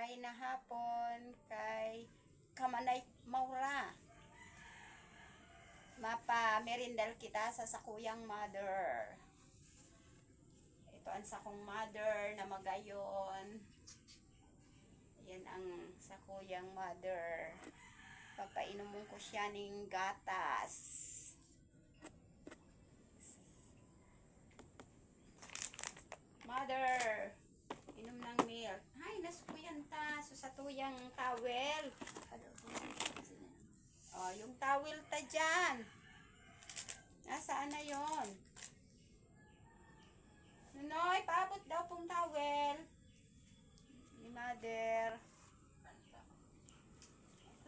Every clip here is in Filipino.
Maray na hapon kay Kamanay Maura. Mapa merindal kita sa sakuyang mother. Ito ang sakong mother na magayon. Yan ang sakuyang mother. Papainom ko siya ng gatas. Mother, inom ng milk. Ay, nasukuyan ta. Tuyang towel. Oh, yung towel ta dyan. Nasaan na yon? Nunoy, paabot daw pong towel. Ni mother.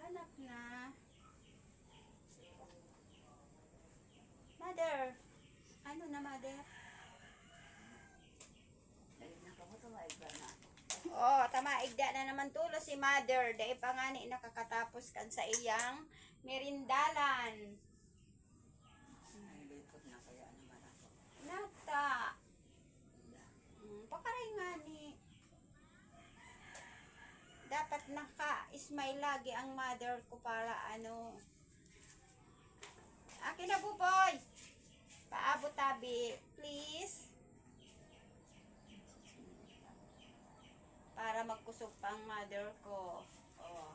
Hanap na. Mother. Ano na, mother? Oh, tama, igda na naman tulo si mother. Dahil pa nga ni nakakatapos kan sa iyang merindalan. Nata. Hmm, pakaray nga ni. Dapat naka-smile lagi ang mother ko para ano. Akin na buboy. Paabot tabi, please. Para magkusog pa ang mother ko. Oh.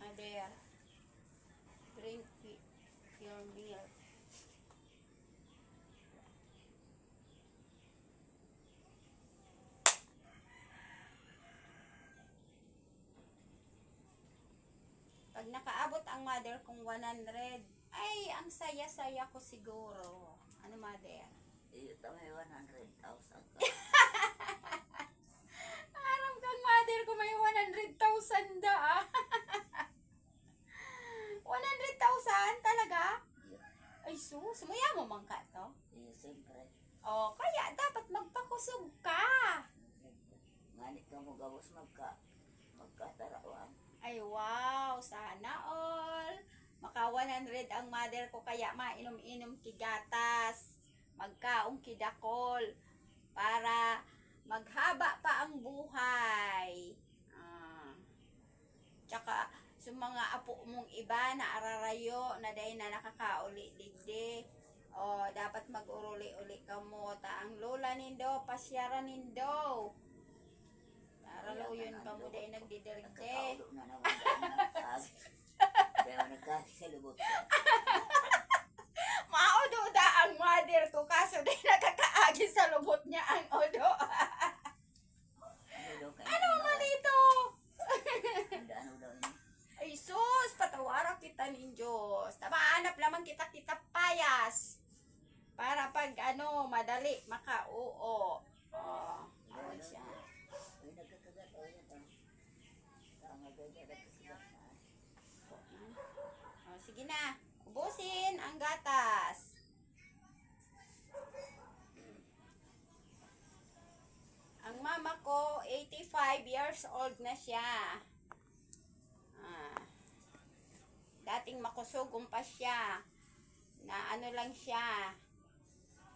Mother, drink your milk. Pag nakaabot ang mother kong 100, ay, ang saya-saya ko siguro. Ano, mother? Ito may 100,000 ka. Aram kang mother ko may 100,000 da. ah. 100,000 talaga? Ay, sus, maya mo man ka to. Eh, siyempre. Oh, kaya dapat magpakusog ka. Nganit ka mo gawos magka, magkatarawan. Ay, wow, sana all. Maka 100 ang mother ko kaya mainom-inom kigatas. Magkaong kidakol. Para maghaba pa ang buhay. Ah. Tsaka, sa mga apo mong iba na ararayo na dahil na nakakauli digdi. O, dapat mag-uruli-uli ka mo. Ta ang lola nindo, pasyara nindo. Aralo yun ka mo dahil nagdidirigde. Nagkakaulo na naman dahil nagkag. Kaya nagkag sa lubot. Maududa ang mother ko kaso di nakakaagi sa lubot niya ang odo. Ano man ito? Ay sus, patawara kita nin Diyos. Tamahanap lamang kita kita payas. Para pag ano, madali, makauo. Oh, ano siya. Ay, nagkakagat ah. Tama gaya, nagkakagat na. Sige na, ubusin ang gatas. Ang mama ko, 85 years old na siya. Ah, dating makusugong pa siya. Na ano lang siya.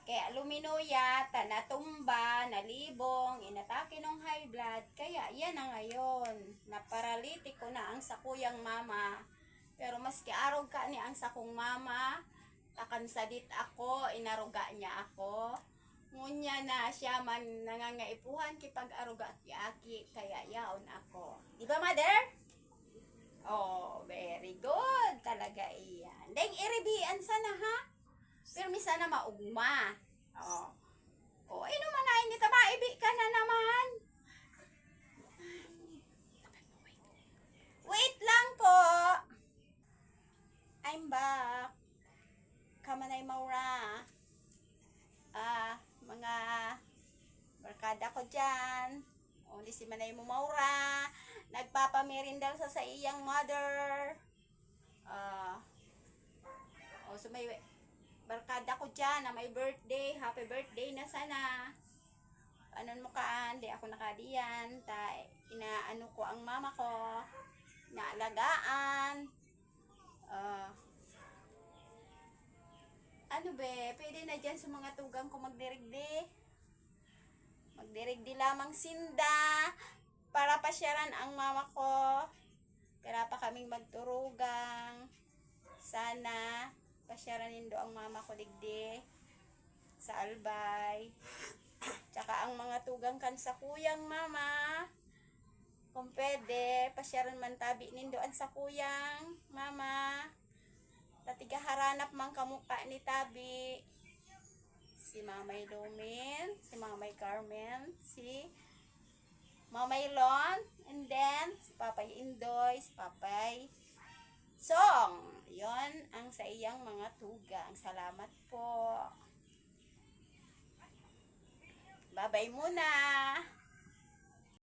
Kaya luminuyat, natumba, nalibong, inatake ng high blood. Kaya yan na ngayon. Naparalitiko na ang sakuyang mama. Pero maski arog ka ni ang sakong mama, takansadit ako, inaruga niya ako. Ngunya na siya man nangangaipuhan kipag aruga at aki, kaya yaon ako. Di ba, mother? Oh, very good. Talaga iyan. Deng iribian sana ha? Pero sana maugma. Oh. Oh, ino man na ini maibi ka na naman. Wait lang po. I'm back. Kamanay Maura. Ah, mga barkada ko dyan. O, di si Manay mo Maura. Nagpapamerindal sa sa iyang mother. Ah, o, so may barkada ko dyan na may birthday. Happy birthday na sana. Ano mo ka, di ako nakadiyan. Ta, inaano ko ang mama ko. Naalagaan. Ano be, pwede na dyan sa mga tugang ko magdirigdi. Magdirigdi lamang sinda para pasyaran ang mama ko. Kaya pa kaming magturugang. Sana pasyaran nindo ang mama ko digdi sa Albay. Tsaka ang mga tugang kan sa kuyang mama. Kung pwede, pasyaran man tabi nindoan sa kuyang mama. Tatiga haranap mang kamukha ni Tabi. Si Mamay Lumin, si Mamay Carmen, si Mamay Lon, and then si Papay Indoy, si Papay Song. Yon ang sa iyang mga tugang. Salamat po. Babay muna.